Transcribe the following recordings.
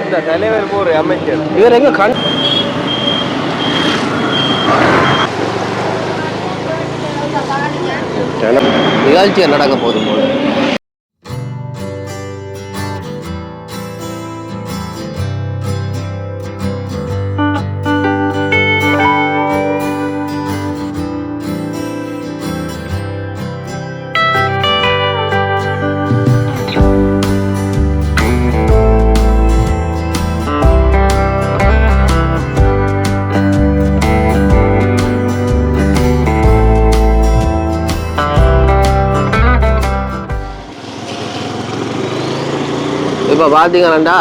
இந்த தலைவர் போற அமைச்சர் இவர் எங்க கண் நிகழ்ச்சி நடக்க போகுது போது இப்போ பார்த்தீங்கன்னா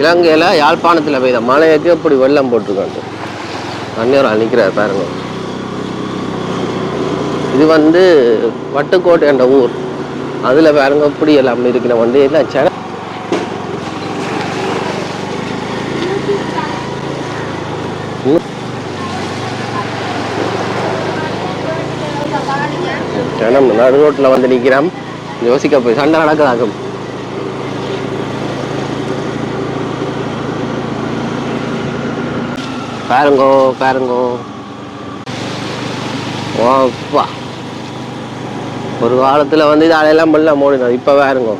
இலங்கையில் யாழ்ப்பாணத்தில் பெய்த மழைக்கு இப்படி வெள்ளம் போட்டிருக்காங்க தண்ணீர் அழிக்கிறார் பாருங்க. இது வந்து வட்டுக்கோட்டை என்ற ஊர். அதில் பாருங்க இப்படி எல்லாம் இருக்கிற வந்து எல்லாம் சென ஜனம் நடு ரோட்டில் வந்து நிற்கிறான் யோசிக்க போய் சண்டை நடக்குதாகும் பாருங்கோ பாருங்கோ. ஓப்பா ஒரு காலத்தில் வந்து இது அலையெல்லாம் பண்ணல மூடினோம் இப்போ வேறுங்கோ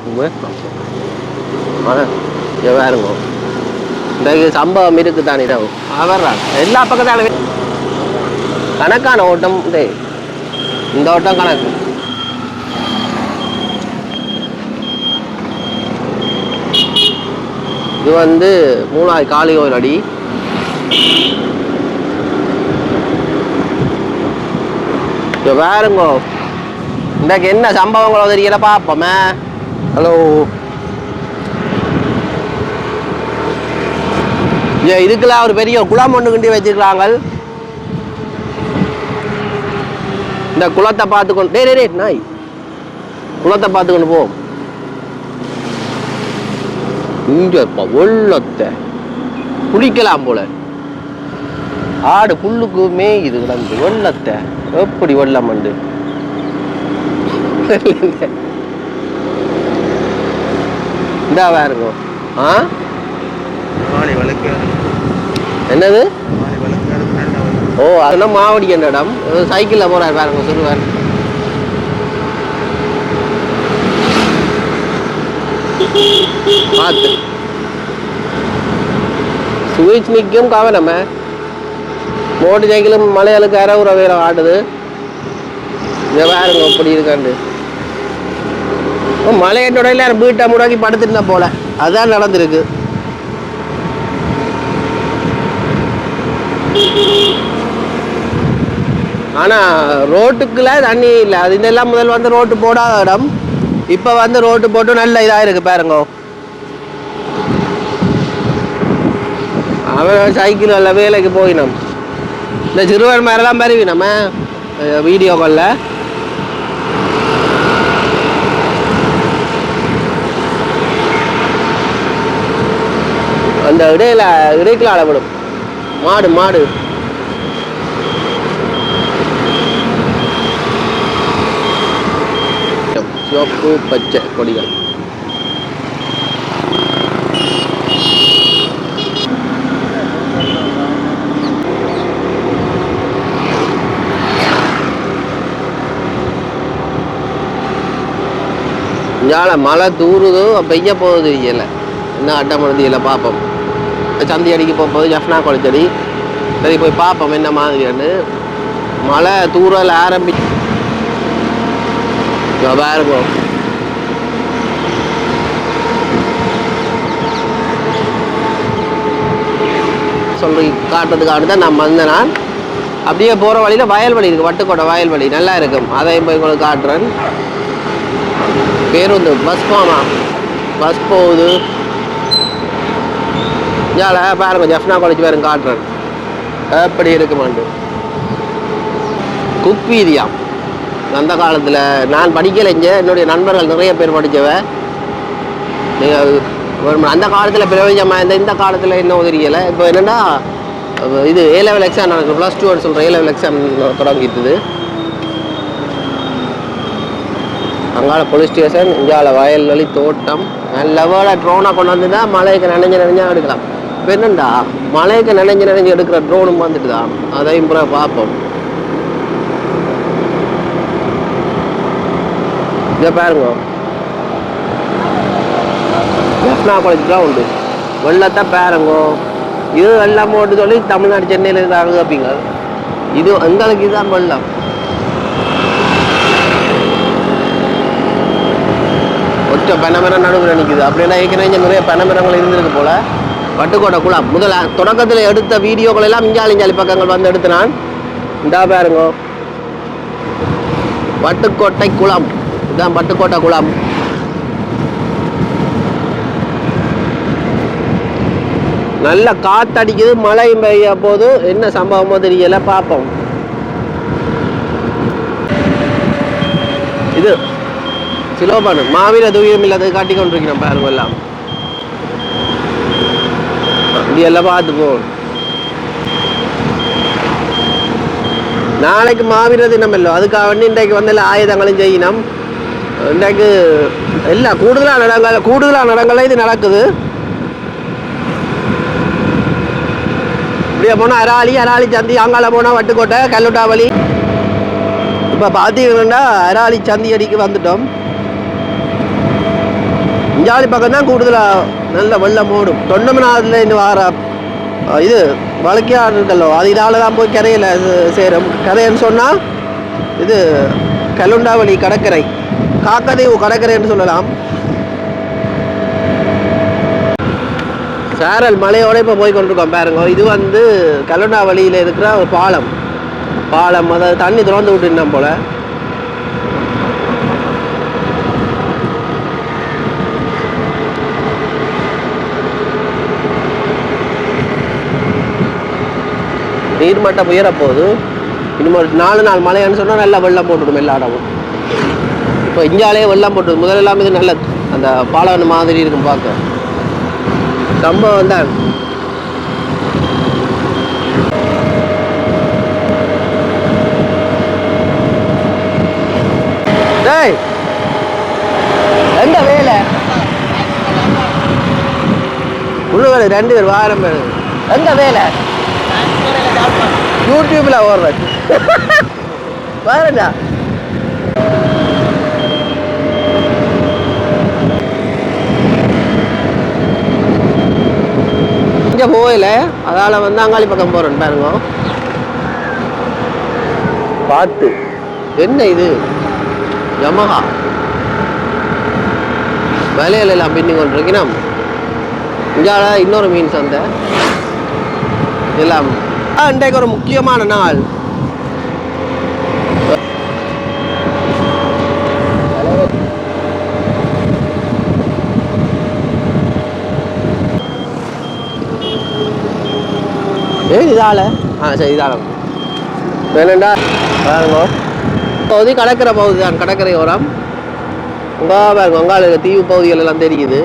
ஆனால் இங்கே வேறுங்கோ இந்த சம்பவம் இருக்கு தானே இரவு அவர்றான் எல்லா பக்கத்தாலும் கணக்கான ஓட்டம் இந்த ஓட்டம் கணக்கு. இது வந்து மூணாவது காளி கோயில் அடி. இங்க பாருங்கோ. இன்றைக்கு என்ன சம்பவங்களோ தெரியல பார்ப்போமே. ஹலோ. ஏ இதுக்கெல்லாம் ஒரு பெரிய குளம் ஒன்று கிண்டி வச்சிருக்கிறாங்க இந்த குளத்தை பார்த்துக்கொண்டு டே டே நாய். குளத்தை பார்த்துக்கொண்டு போ. இங்க இருப்பா வெள்ளத்தை. குளிக்கலாம் போல. ஆடு புல்லுக்கு மேயுது கிடந்து வெள்ளத்தை எப்படி வெள்ளம் உண்டு? இந்தா பாருங்க. ஆ? என்னது? ஓ அதெல்லாம் மாவடி என்ற இடம் சைக்கிளில் போறார் பாருங்க சொல்லுவார். பார்த்து. சுவிட்ச் நிற்கும் கவனமே மோட்டு சைக்கிளும் மலையாளுக்கு அறவுற வேற ஆடுது. இதை பாருங்க அப்படி இருக்காண்டு மலையனோட எல்லாரும் வீட்டை முடாக்கி படுத்துருந்தா போல. அதான் நடந்திருக்கு. ஆனா ரோட்டுக்குள்ள தண்ணி இல்லை. அது இதெல்லாம் முதல் வந்து ரோட்டு போடாத இடம். இப்போ வந்து ரோட்டு போட்டு நல்ல இதாக இருக்கு பாருங்க. அவன் சைக்கிள் அல்ல வேலைக்கு போயினோம். இந்த சிறுவர் மாதிரிலாம் பருவி நம்ம வீடியோ காலில் அந்த இடையில இடைக்குள்ள அளவிடும். மாடு மாடு. சிவப்பு பச்சை கொடிகள். இங்கால மழை தூறுதோ பெய்ய போகுது தெரியல என்ன அட்டம் இல்லை பார்ப்போம் சந்தி அடிக்க போகும்போது ஜஃப்னா கொளிச்சடி சரி போய் பார்ப்போம் என்ன மாதிரின்னு மழை தூறல் ஆரம்பி இங்க பாருங்க. சொல்லி காட்டுறதுக்காக தான் நான் வந்தேன் நான் அப்படியே போகிற வழியில் வயல்வெளி இருக்குது வட்டுக்கோட்டை வயல்வெளி. நல்லா இருக்கும். அதையும் போய் உங்களுக்கு காட்டுறேன். பேருந்து பஸ் போமா பஸ் போகுது. இதால பாருங்க ஜஃப்னா காலேஜ் பாருங்க காட்டுறேன். எப்படி இருக்குமாண்டு குக்வீதியாம் அந்த காலத்தில் நான் படிக்கலை இங்கே. என்னுடைய நண்பர்கள் நிறைய பேர் படித்தவ. நீங்கள் அந்த காலத்தில் பிரயோஜனமாக இருந்த இந்த காலத்தில் இன்னும் தெரியலை. இப்போ என்னென்னா இது ஏ லெவல் எக்ஸாம் நடக்குது. ப்ளஸ் டூன்னு சொல்கிற ஏ லெவல் எக்ஸாம் தொடங்கிட்டுது. அங்கால போலீஸ் ஸ்டேஷன் இங்கால வயல்வெளி தோட்டம் நல்ல வேலை ட்ரோனை கொண்டு வந்து தான் மலைக்கு நனைஞ்சு நினைஞ்சா எடுக்கலாம். இப்போ என்னண்டா மலைக்கு நனைஞ்சு நனைஞ்சு எடுக்கிற ட்ரோனும் வந்துட்டு தான் அதையும் பிறகு பார்ப்போம். இதை பாருங்க. ஜப்னா காலேஜ் கிரவுண்டு வெள்ளத்தை பாருங்க. இது வெள்ளம் போட்டு சொல்லி தமிழ்நாடு சென்னையில் இருக்கிறாங்க அப்படிங்க இது எங்களுக்கு இதுதான் வெள்ளம். ஒற்ற பனைமரம் நடுவில் நிற்குது அப்படின்னா ஏற்கனவே இங்க நிறைய பனைமரங்கள் இருந்திருக்கு போல. பட்டுக்கோட்டை குளம். முதல்ல தொடக்கத்தில் எடுத்த வீடியோக்கள் எல்லாம் இஞ்சாலி இஞ்சாலி பக்கங்கள் வந்து எடுத்து நான் இந்தா பாருங்க. பட்டுக்கோட்டை குளம். இதுதான் பட்டுக்கோட்டை குளம். நல்ல காத்தடிக்குது. மழை பெய்ய போது என்ன சம்பவமோ தெரியல. பார்ப்போம். இது சிலோபானு. மாவீர தூயம் இல்லாத காட்டி கொண்டிருக்கிறோம் பாருங்க எல்லாம். இது எல்லாம் பார்த்துப்போ நாளைக்கு மாவீர தினம் இல்லை. அதுக்காக வேண்டி இன்றைக்கு வந்து எல்லாம் ஆயுதங்களும் செய்யணும். இன்றைக்கு இல்லை கூடுதலாக நடங்கள் கூடுதலாக இடங்கள்ல இது நடக்குது. இப்படியே போனால் அராளி அராளி சந்தி அங்கால போனால் வட்டுக்கோட்டை கல்லுட்டாவளி. இப்போ பார்த்தீங்கன்னா அராளி சந்தி அடிக்கு வந்துட்டோம். இஞ்சாலி பக்கம் தான் கூடுதலாக நல்ல வெள்ளம் ஓடும் தொண்டமனாதுல இந்த வார இது வழக்கையாக இருக்கல்லோ அது இதால் தான் போய் கரையில் சேரும். கரைன்னு சொன்னால் இது கல்லுண்டாவளி கடற்கரை. காக்கதீவு கடற்கரைன்னு சொல்லலாம். சேரல் மலையோடு இப்போ போய் கொண்டிருக்கோம் பாருங்க. இது வந்து கல்லண்டா வழியில் இருக்கிற ஒரு பாலம். பாலம் அதாவது தண்ணி திறந்து விட்டுருந்தோம் போல். நீர்மட்டம் உயர போகுது இன்னும் ஒரு நாலு நாள் மழைன்னு சொன்னால் நல்லா வெள்ளம் போட்டுடும் எல்லா இடமும் இப்போ இந்தியாவிலே வெள்ளம் போட்டுது முதல்ல எல்லாமே இது நல்ல அந்த பாலவன் மாதிரி இருக்கும் பார்க்க. சம்பவம் தான். டேய் எங்க வேலை? உள்ளுகளை ரெண்டு பேர் வாரம் பேர் எந்த வேலை? யூடியூப்ல ஓடுறது பாருடா இங்கே போகல அதால் வந்து அங்காளி பக்கம் போகிறேன் பாருங்க பார்த்து என்ன இது யமஹா வலையில எல்லாம் பின்னி கொண்டிருக்கிறோம் இங்கால இன்னொரு மீன் சந்தை எல்லாம் இன்றைக்கு ஒரு முக்கியமான நாள். ஏ இதால? ஆ சரி இதால. வேணுண்டா பாருங்க. பகுதி கடற்கரை பகுதி தான் கடற்கரை ஓரம். உங்கா பாருங்க உங்கால தீவு பகுதிகள் எல்லாம் தெரியுது.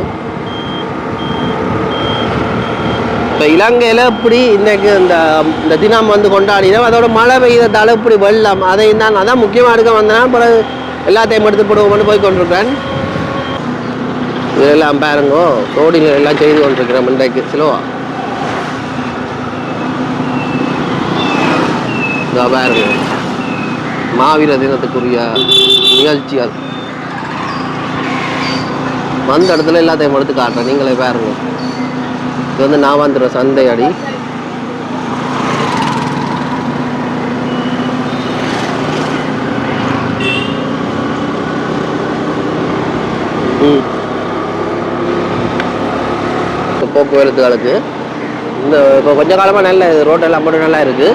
இப்போ இலங்கையில் இப்படி இன்றைக்கு இந்த இந்த தினம் வந்து கொண்டாடினோம் அதோட மழை பெய்ததால இப்படி வெள்ளம். அதை தான் அதான் முக்கியமாக எடுக்க வந்தேன் பிறகு எல்லாத்தையும் எடுத்து போடுவோம்னு போய் கொண்டிருக்கேன் இதெல்லாம் பாருங்கோ தோடிகள் எல்லாம் செய்து கொண்டிருக்கிறோம் இன்றைக்கு. சிலவா இதோ பாருங்க. மாவீர தினத்துக்குரிய நிகழ்ச்சிகள். வந்த இடத்துல எல்லாத்தையும் எடுத்து காட்டுறேன். நீங்களே பாருங்கள் இது வந்து நான் சந்தை அடி. இப்போ போக்குவரத்துகளுக்கு இந்த இப்போ கொஞ்ச காலமாக நல்ல ரோட்டெல்லாம் மட்டும் நல்லா இருக்குது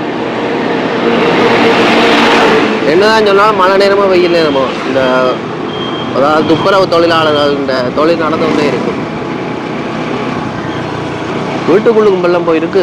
என்னதான் சொன்னாலும் மழை நேரமோ வெயில் நேரமோ இந்த அதாவது துப்புரவு தொழிலாளர்கள் இந்த தொழில் நடந்து கொண்டே இருக்கும். வீட்டுக்குள்ளுக்கும் வெள்ளம் போயிருக்கு.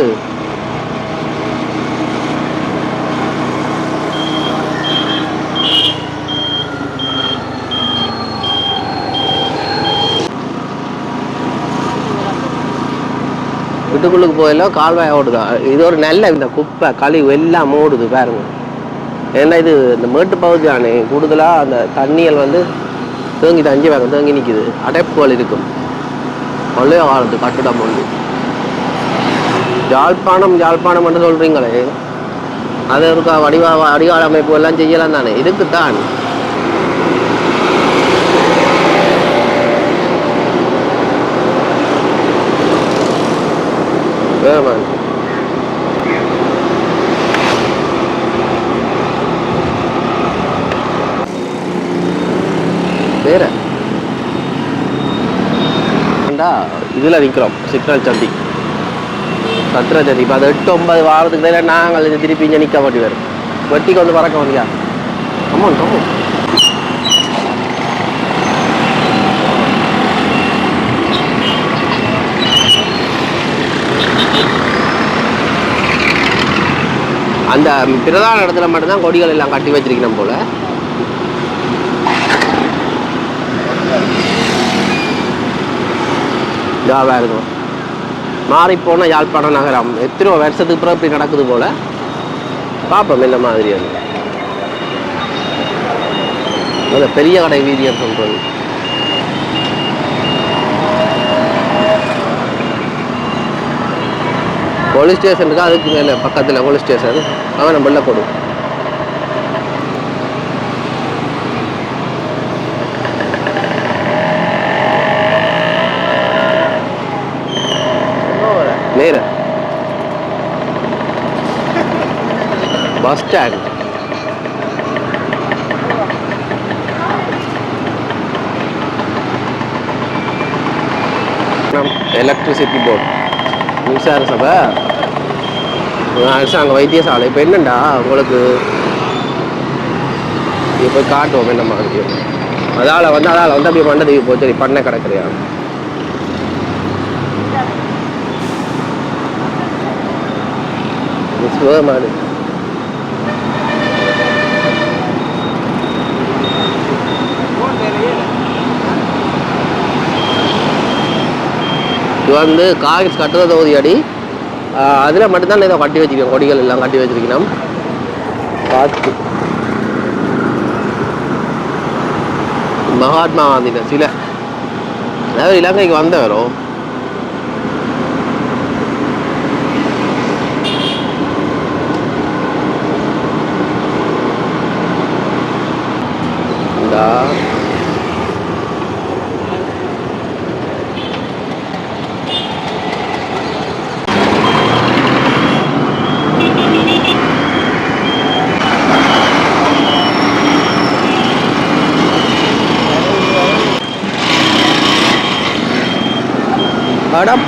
வீட்டுக்குள்ளுக்கு போயில கால்வாய் ஓடுதா. இது ஒரு நல்ல இந்த குப்பை கழிவு எல்லாம் ஓடுது பாருங்க. ஏன்னா இது இந்த மேட்டு பகுதி தானே கூடுதலாக அந்த தண்ணியல் வந்து தேங்கி தஞ்சி வாங்க தேங்கி நிற்கிது அடைப்புகள் இருக்கும். பழைய காலத்து கட்டிடம் ஒன்று. யாழ்ப்பாணம் யாழ்ப்பாணம் என்று சொல்கிறீங்களே அது இருக்கா வடிவா வடிகால அமைப்பு எல்லாம் செய்யலாம் தானே? இதுக்குத்தான் ஆமாம் வேற? ஏண்டா இதில் நிற்கிறோம் சிக்னல் சந்தி. சத்திர சந்தி இப்போ அது எட்டு ஒன்பது வாரத்துக்கு தான் நாங்கள் இது திருப்பி இங்கே நிற்க மாட்டி வரும் வெட்டிக்கு வந்து பறக்க வந்தியா கம்மன் கம்மன் அந்த பிரதான இடத்துல மட்டும்தான் கொடிகள் எல்லாம் கட்டி வச்சிருக்கணும் போல ஜாவாக இருக்கும் மாறிப்போன யாழ்ப்பாணம் நகரம். எத்தனையோ வருஷத்துக்கு பிறகு இப்படி நடக்குது போல. பார்ப்போம் இந்த மாதிரி அது. பெரிய கடை வீதியம் சொல்கிறது போலீஸ் ஸ்டேஷனுக்கு அதுக்கு மேலே பக்கத்தில் போலீஸ் ஸ்டேஷன் அவன் நம்ம கொடு நேர பஸ் ஸ்டாண்ட். எலக்ட்ரிசிட்டி போர்டு மின்சார சபை. அரசாங்க வைத்தியசாலை இப்போ என்னண்டா உங்களுக்கு? இப்போ காட்டுவோம் என்ன மாதிரி. அதால் வந்து அதால் வந்து அப்படியே மண்டதுக்கு போச்சு. சரி பண்ண கிடக்குறியா சுகமாடு இது வந்து காங்கிரஸ் கட்டுற தொகுதி அடி அதில் மட்டும்தான் இதை கட்டி வச்சிருக்கோம் கொடிகள் எல்லாம் கட்டி வச்சுருக்கணும். பார்த்து. மகாத்மா காந்தியில சில. அதாவது இலங்கைக்கு வந்தவரும் இந்தா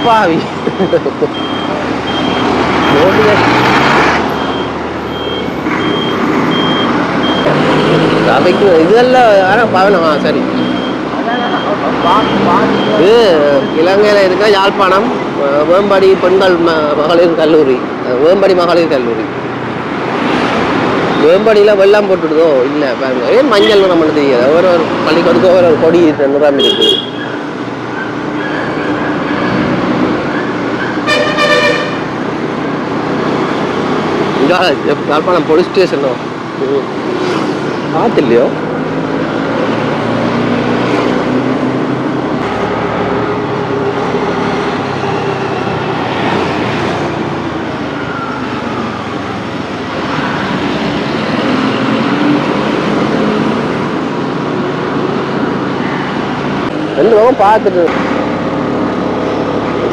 பாவி. சபைக்கு இதெல்லாம் ஆனால் பவனமா சரி. இது இலங்கையில் இருக்க யாழ்ப்பாணம் வேம்படி வேம்பாடி பெண்கள் ம- மகளிர் கல்லூரி. வேம்படி வேம்பாடி மகளிர் கல்லூரி. வேம்படியில் வெள்ளம் போட்டுடுதோ? இல்லை பாருங்க. ஏன் மஞ்சள் நிறம் தெரியாது. ஒரு ஒரு பள்ளிக்கூடத்துக்கு ஒரு ஒரு கொடி நிறம் இருக்குது. யாழ்ப்பாணம் போலீஸ் ஸ்டேஷனோ பார்த்தில்லையோ? ரெண்டு பக்கம் பார்த்துட்டு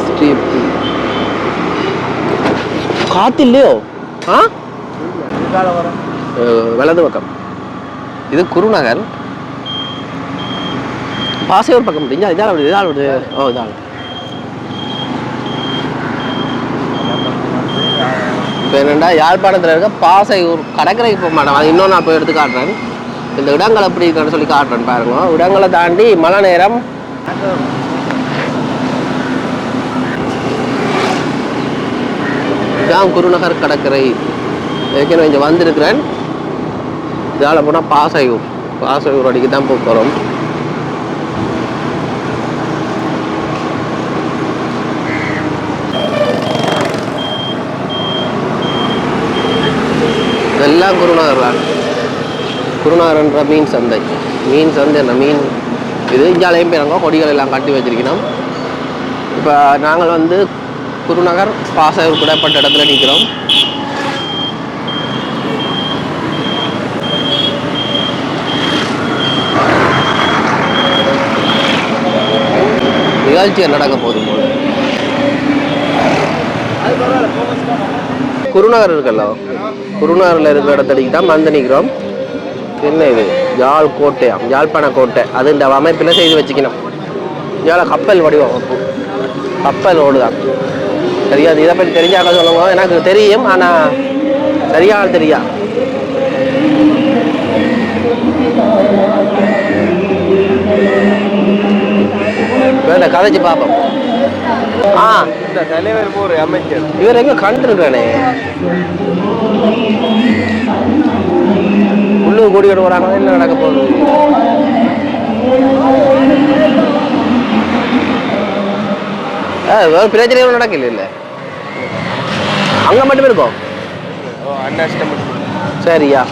ஸ்ட்ரீட் காத்து இல்லையோ ஆ? வலது பக்கம். இது குருநகர். பாசையூர் பக்கம். முடிஞ்சா இதால் அப்படி இதால் அப்படி ஓ இதால் இப்போ என்னென்னா யாழ்ப்பாணத்தில் இருக்க பாசையூர் கடற்கரைக்கு போக மாட்டோம் அது இன்னும் நான் போய் எடுத்து காட்டுறேன். இந்த இடங்கள் எப்படி இருக்குன்னு சொல்லி காட்டுறேன் பாருங்க. இடங்களை தாண்டி மழை நேரம். இதான் குருநகர் கடற்கரை. ஏற்கனவே இங்கே வந்திருக்கிறேன். இதால் போனால் பாசையூர். பாசையூர் அடிக்கு தான் போக போகிறோம் இதெல்லாம் குருநகர் தான் குருநகர்ன்ற மீன் சந்தை. மீன் சந்தை என்ன? மீன். இது இஞ்சாலையும் போயிருங்க கொடிகள் எல்லாம் கட்டி வச்சிருக்கணும். இப்போ நாங்கள் வந்து குருநகர் பாசகர் கூடப்பட்ட இடத்துல நிற்கிறோம் நிகழ்ச்சிகள் நடக்க போகுது. போது குருநகர் இருக்கல்ல? குருநகரில் இருக்கிற இடத்துல தான் வந்து நிற்கிறோம் என்ன இது? யாழ் கோட்டையாம் யாழ்ப்பாண கோட்டை. அது இந்த அமைப்பில் செய்து வச்சுக்கணும். யாழ கப்பல் வடிவம். கப்பல் ஓடுதான். தெரியாது. இதை பற்றி தெரிஞ்சாக்க சொல்லுங்க. எனக்கு தெரியும். ஆனால் சரியாக தெரியா? வேண்ட கதைச்சு பார்ப்போம் ஆ. இந்த தலைவர் போற அமைச்சர் இவர் எங்க கண்டிருக்கானே? உள்ளூர் கூடி கட்டு வராங்க என்ன நடக்க போகுது? ஆ, வேற நடக்கல இல்லை அங்க மட்டும் இருக்கும் சரியா.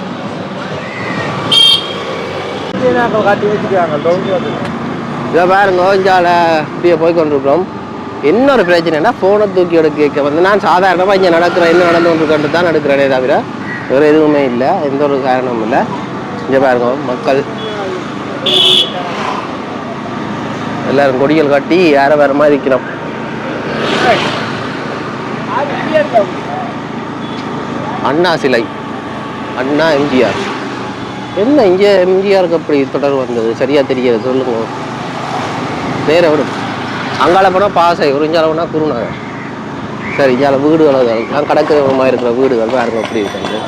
காட்டி இதை பாருங்க இஞ்சால இப்படியே போய் கொண்டிருக்கிறோம். இன்னொரு பிரச்சனைனா ஃபோனை தூக்கி எடுக்க வந்து நான் சாதாரணமாக இங்கே நடக்கிற என்ன நடந்து கொண்டிருக்கன்ட்டு தான் நடக்கிறேனே தவிர வேறு எதுவுமே இல்லை. எந்த ஒரு காரணமும் இல்லை. இங்கே பாருங்க மக்கள். எல்லாரும் கொடிகள் கட்டி யாரை வேற மாதிரி இருக்கிறோம் அண்ணா சிலை. அண்ணா எம்ஜிஆர். என்ன இங்கே எம்ஜிஆருக்கு அப்படி தொடர் வந்தது? சரியாக தெரியாது சொல்லுங்க. வேறு விடும் அங்கால போனால் பாசை ஒரு குருநகர் சரி இஞ்சால வீடுகள் அதெல்லாம் கடற்கரை இருக்கிற வீடுகள் பாருங்க அப்படி இருக்குது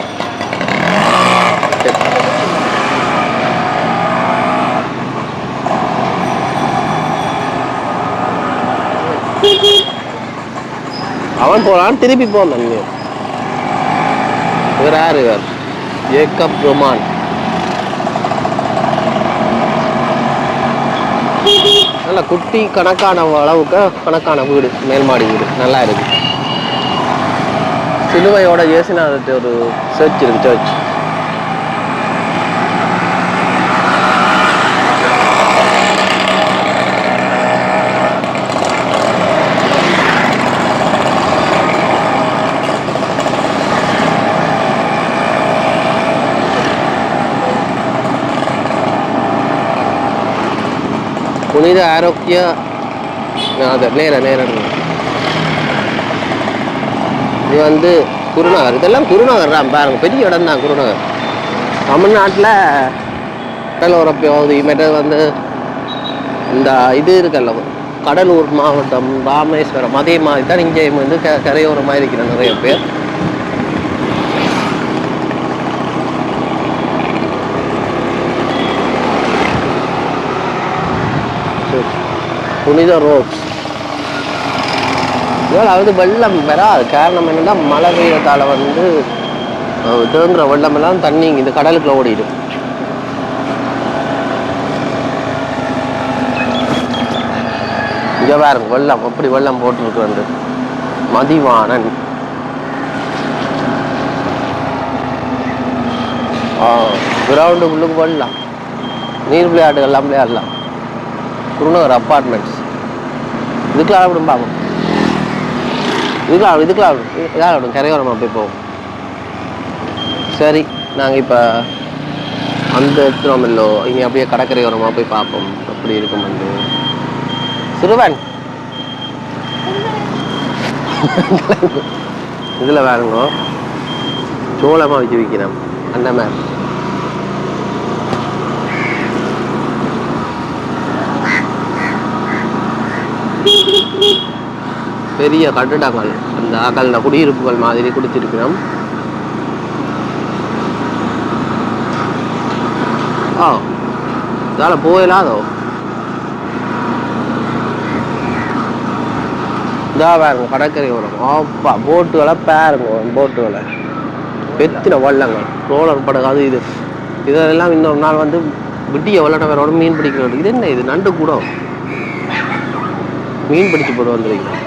அவன் போறான் திருப்பி போனான் இங்க. இவர் யார் இவர் ஏக்கப் ரொமான். நல்ல குட்டி கணக்கான அளவுக்கு கணக்கான வீடு மேல்மாடி வீடு. நல்லா இருக்கு. சிலுவையோட இயேசுநாதத்து ஒரு சர்ச் இருக்கு சர்ச் புனித ஆரோக்கிய நாதர். நேர நேரம் இது வந்து குருநகர் இதெல்லாம் குருநகர் தான். பாருங்க பெரிய இடம் தான் குருநகர் தமிழ்நாட்டில் கடலோர பகுதி வந்து இந்த இது இருக்கல்ல கடலூர் மாவட்டம் ராமேஸ்வரம் அதே மாதிரி தான் இங்கே வந்து க கரையோரமாக இருக்கிற நிறைய பேர். புனித ரோப்ஸ். அது வெள்ளம் வராது காரணம் என்னென்னா மழை பெய்யறதால வந்து தேங்குகிற தேங்குற வெள்ளம் தண்ணி இந்த கடலுக்குள்ள ஓடிடும். இங்கே பாருங்க வெள்ளம் எப்படி வெள்ளம் போட்டுருக்கு வந்து. ஆ கிரவுண்டு உள்ளுக்கு வெள்ளம். நீர் விளையாட்டுகள்லாம் விளையாடலாம். குருநகர் அப்பார்ட்மெண்ட்ஸ் இதுக்கெல்லாம் ஆடப்படும் பார்ப்போம் இதுக்கெல்லாம் இதுக்குலாம் இதுக்கெல்லாம் ஆடும் இதாக ஆடும் கரையோரமாக போய் போவோம் சரி நாங்கள் இப்போ அந்த எடுத்துகிறோம் இல்லோ. இங்கே அப்படியே கடற்கரையோரமாக போய் பார்ப்போம். அப்படி இருக்கும் வந்து. சிறுவன். இதில் வேணுங்க. சோளமாக வச்சு விற்கிறோம் அந்த மாதிரி. பெரிய கட்டிடங்கள் அந்த அகல குடியிருப்புகள் மாதிரி கொடுத்திருக்கிறோம். ஆ இதால் போயிடாதோ இதா பாருங்க கடற்கரை ஓரம். ஆப்பா போட்டுகளை பாருங்க போட்டுகளை. பெத்தின வள்ளங்கள் ரோலர் படகு அது இது. இதெல்லாம் இன்னொரு நாள் வந்து விட்டிய வல்லனவரோட மீன் பிடிக்கிறது. இது என்ன இது? நண்டு கூட? மீன் பிடிச்சு போட்டு வந்துருக்கீங்க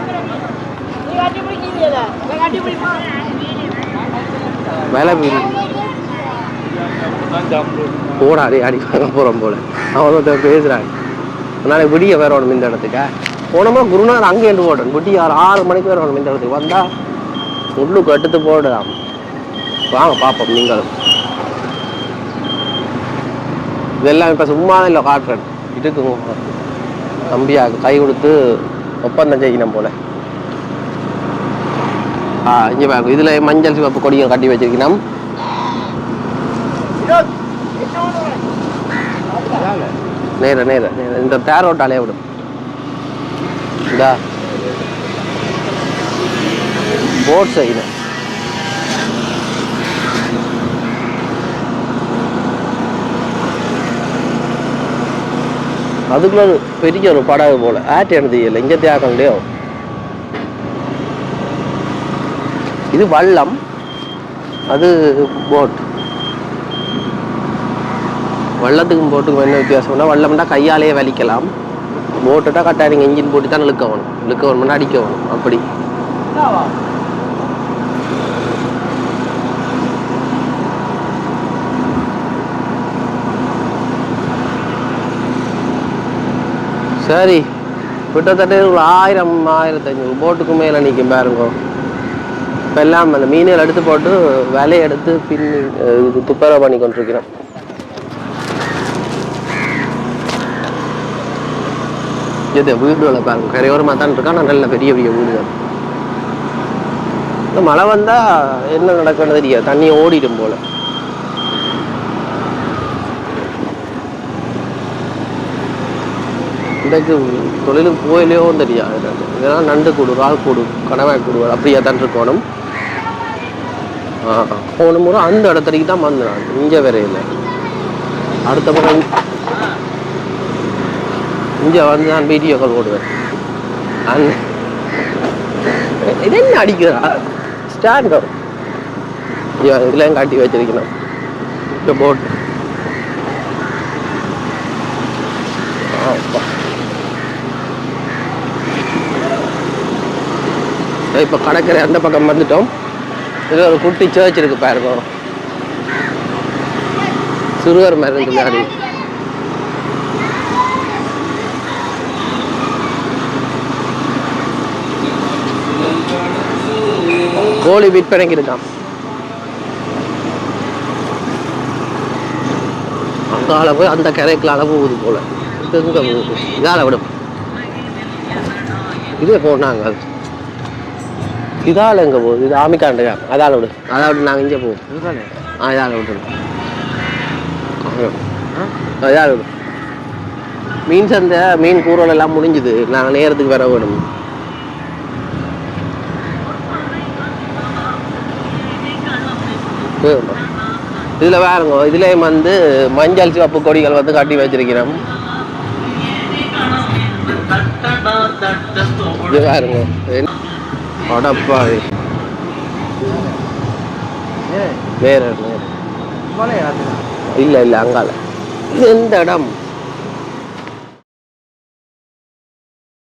வேலை மீன் போடா அடி அடி வாங்க போகிறோம் போல. அவன் ஒருத்தன் பேசுகிறாங்க அதனால் விடிய வேற ஒன்று இந்த இடத்துக்கு. போனோமா குருநாதர் அங்கே என்று போட்டேன் விடிய ஆறு ஆறு மணிக்கு வேற ஒன்று இந்த இடத்துக்கு. வந்தால் உள்ளுக்கு எடுத்து போடலாம் வாங்க பார்ப்போம் நீங்களும். இதெல்லாம் இப்போ சும்மா இல்லை காட்டுறேன். இதுக்கு தம்பியாக கை கொடுத்து ஒப்பந்தம் செய்யணும் போல. ஆ இங்கே பாருங்க இதில் மஞ்சள் சிவப்பு கொடியும் கட்டி வச்சிருக்கணும். நேர நேர நேர. இந்த தேரோட்டாலே விடும் இதா போட் சைடு அதுக்குள்ள ஒரு பெரிய ஒரு படகு போல. ஆட்டு எழுதியில்லை இங்கே தியாகம் இல்லையோ இது வள்ளம். அது போட் வள்ளத்துக்கும் போட்டுக்கும் என்ன வித்தியாசம்னா வள்ளம்னா கையாலேயே வலிக்கலாம். போட்டுட்டா கரெக்டாக நீங்கள் இன்ஜின் போட்டு தான் இழுக்கணும் இழுக்கணும்னா அடிக்கணும் அப்படி. சரி. கிட்டத்தட்ட ஒரு ஆயிரம் ஆயிரத்தி ஐநூறு போட்டுக்கு மேலே நிற்கும் பாருங்க. இப்போ எல்லாம் அந்த மீன்கள் எடுத்து போட்டு விலையை எடுத்து பின் இது துப்பரவு பண்ணி கொண்டிருக்கிறோம். இது வீடுகளை பாருங்க. கரையோரமாக தான் இருக்கா. ஆனால் நல்ல பெரிய பெரிய வீடுகள். மழை வந்தால் என்ன நடக்குன்னு தெரியாது. தண்ணி ஓடிடும் போல. இன்றைக்கு தொழிலுக்கு போயிலையோ தெரியாது இதெல்லாம் நண்டு கூடு ரால் கூடு கணவாய் கூடு அப்படியே தான் இருக்கணும். போன முறை அந்த இடத்துக்கு தான் வந்தேன். இங்கே வேற இல்லை. அடுத்த முறை இங்கே வந்து நான் வீடியோ கால் போடுவேன். இது என்ன அடிக்கிறா? ஸ்டாண்டோ இதெல்லாம் காட்டி வச்சிருக்கணும். இந்த போட் இப்போ கடற்கரை அந்த பக்கம் வந்துட்டோம். இது ஒரு குட்டி சர்ச் இருக்கு பாருங்க. சிறுவர் மாதிரி இருக்கு கோழி விற்பனைக்கு இருக்கான் அங்கால போய் அந்த கரைக்குள்ள அளவு போகுது போல. இது போகுது. இதால விடும். இதே போனாங்க. அது இதால எங்க போகுது இது ஆமிக்காண்டுங்க அதால விடு அதால விடு நாங்கள் இங்கே போவோம். ஆ இதால விட்டுருங்க அதால விடு மீன் சந்தை மீன் கூறல் எல்லாம் முடிஞ்சுது. நாங்கள் நேரத்துக்கு வர வேணும். இதில் வேறுங்க இதுலேயும் வந்து மஞ்சள் சிவப்பு கொடிகள் வந்து கட்டி வச்சிருக்கிறோம். இது பாருங்க அடப்பா வேற வேற. இல்ல இல்ல அங்கால. இது எந்த இடம்?